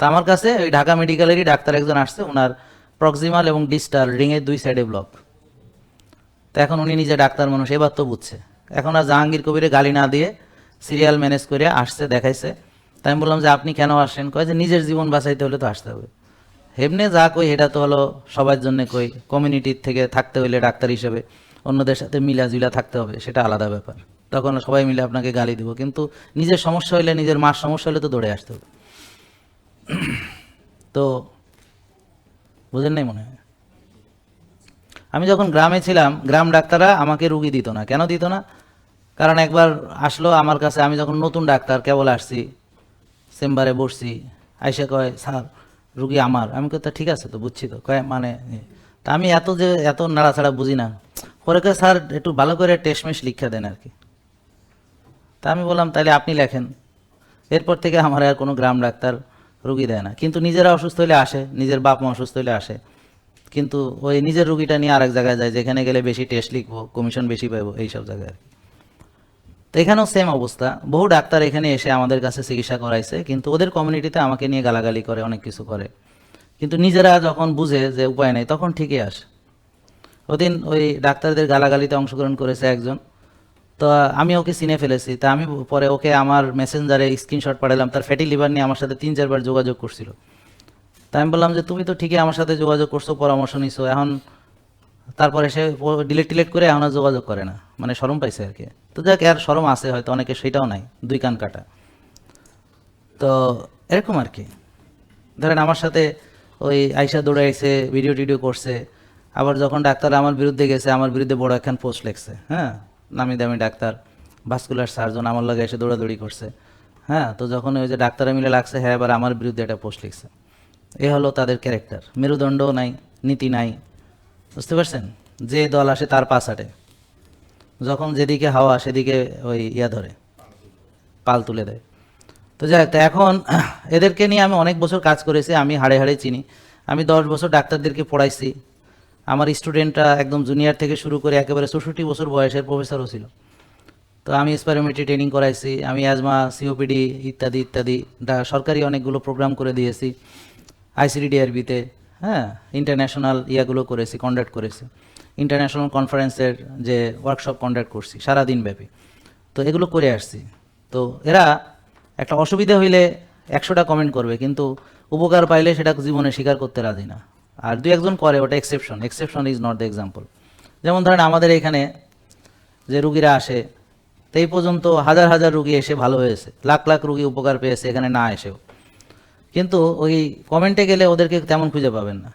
তা আমার কাছে ওই ঢাকা মেডিকেলেরই ডাক্তার একজন আসছে ওনার প্রক্সিমাল এবং ডিস্টাল রিংয়ের দুই সাইডে ব্লক তো এখন উনি নিজে ডাক্তার মানুষ, এবার তো বুঝছে। এখন আর জাহাঙ্গীর কবিরে গালি না দিয়ে সিরিয়াল ম্যানেজ করে আসছে, দেখাইছে। তাই আমি বললাম যে, আপনি কেন আসেন? কয় যে, নিজের জীবন বাঁচাইতে হলে তো আসতে হবে। হেমনে যা কই, এটা তো হলো সবার জন্য কই কমিউনিটির থেকে থাকতে হইলে ডাক্তার হিসেবে অন্যদের সাথে মিলাজুলা থাকতে হবে, সেটা আলাদা ব্যাপার। তখন সবাই মিলে আপনাকে গালি দিব, কিন্তু নিজের সমস্যা হইলে, নিজের মার সমস্যা হলে তো দৌড়ে আসতে হবে। তো বুঝেন নাই মনে হয়? আমি যখন গ্রামে ছিলাম, গ্রাম ডাক্তাররা আমাকে রুগী দিত না। কেন দিত না? কারণ একবার আসলো আমার কাছে, আমি যখন নতুন ডাক্তার, কেবল আসছি, চেম্বারে বসছি, আইসে কয়, স্যার, রুগী আমার। আমি তা ঠিক আছে তো, বুঝছি তো। কয় মানে তা আমি এত যে, এত নাড়াছাড়া বুঝি না। পরে কয়, স্যার, একটু ভালো করে টেস্টমেশ লিখে দেন আর কি তা আমি বললাম তাহলে আপনি লেখেন। এরপর থেকে আমার আর কোনো গ্রাম ডাক্তার রুগী দেয় না। কিন্তু নিজেরা অসুস্থ হলে আসে, নিজের বাপ মা অসুস্থ হলে আসে। কিন্তু ওই নিজের রুগীটা নিয়ে আরেক জায়গায় যায়, যেখানে গেলে বেশি টেস্ট লিখব কমিশন বেশি পাবো এইসব জায়গায় তো এখানেও সেম অবস্থা। বহু ডাক্তার এখানে এসে আমাদের কাছে চিকিৎসা করাইছে, কিন্তু ওদের কমিউনিটিতে আমাকে নিয়ে গালাগালি করে, অনেক কিছু করে। কিন্তু নিজেরা যখন বুঝে যে উপায় নেই, তখন ঠিকই আসে। ওদিন ওই ডাক্তারদের গালাগালিতে অংশগ্রহণ করেছে একজন। তো আমি ওকে চিনে ফেলেছি। তা আমি পরে ওকে আমার মেসেঞ্জারে স্ক্রিনশট পাঠালাম। তার ফ্যাটি লিভার নিয়ে আমার সাথে তিন চারবার যোগাযোগ করছিল। তা আমি বললাম যে, তুমি তো ঠিকই আমার সাথে যোগাযোগ করছ, পরামর্শ নিছো। এখন তারপরে সে ডিলেট টিলেট করে এখন যোগাযোগ করে না। মানে সরম পাইছে আর কি। তো যাক আর সরম আছে হয়তো, অনেকে সেটাও নাই। দুই কান কাটা। তো এরকম আর কি। ধরেন আমার সাথে ওই আইসা দৌড়াইছে ভিডিও টিডিও করছে। আবার যখন ডাক্তার আমার বিরুদ্ধে গেছে, আমার বিরুদ্ধে বড় একখান পোস্ট লেখছে হ্যাঁ? নামি দামি ডাক্তার ভাস্কুলার সার্জন আমার লাগে এসে দৌড়াদৌড়ি করছে। হ্যাঁ তো যখন ওই যে ডাক্তার মিলে লাগছে হ্যাঁ এবার আমার বিরুদ্ধে একটা পোস্ট লিখছে। এ হলো তাদের ক্যারেক্টার মেরুদণ্ডও নাই, নীতি নাই। বুঝতে পারছেন? যে দল আসে তার পাশ হাঁটে যখন যেদিকে হাওয়া, সেদিকে ওই ইয়া ধরে, পাল তুলে দেয়। তো যাই তা এখন এদেরকে নিয়ে আমি অনেক বছর কাজ করেছি, আমি হাড়ে হাড়ে চিনি। আমি দশ বছর ডাক্তারদেরকে পড়াইছি। আমার স্টুডেন্টরা একদম জুনিয়র থেকে শুরু করে একেবারে চৌষট্টি বছর বয়সের প্রফেসরও ছিল। তো আমি স্পাইরোমেট্রি ট্রেনিং করাইছি, আমি অ্যাজমা সিওপিডি ইত্যাদি ইত্যাদি সরকারি অনেকগুলো প্রোগ্রাম করে দিয়েছি আইসিডিডিআরবিতে হ্যাঁ ইন্টারন্যাশনাল ইয়াগুলো করেছি কন্ডাক্ট করেছি। ইন্টারন্যাশনাল কনফারেন্সের যে ওয়ার্কশপ কন্ডাক্ট করছি, সারাদিন ব্যাপী। তো এগুলো করে আসছি। তো এরা একটা অসুবিধা হইলে একশোটা কমেন্ট করবে, কিন্তু উপকার পাইলে সেটা জীবনে স্বীকার করতে রাজি না। আর দু একজন করে, ওটা exception exception is not the example যেমন ধরেন আমাদের এখানে যে রুগীরা আসে, তো এই পর্যন্ত হাজার হাজার রুগী এসে ভালো হয়েছে। লাখ লাখ রুগী উপকার পেয়েছে, এখানে না এসেও। কিন্তু ওই কমেন্টে গেলে ওদেরকে তেমন খুঁজে পাবেন না।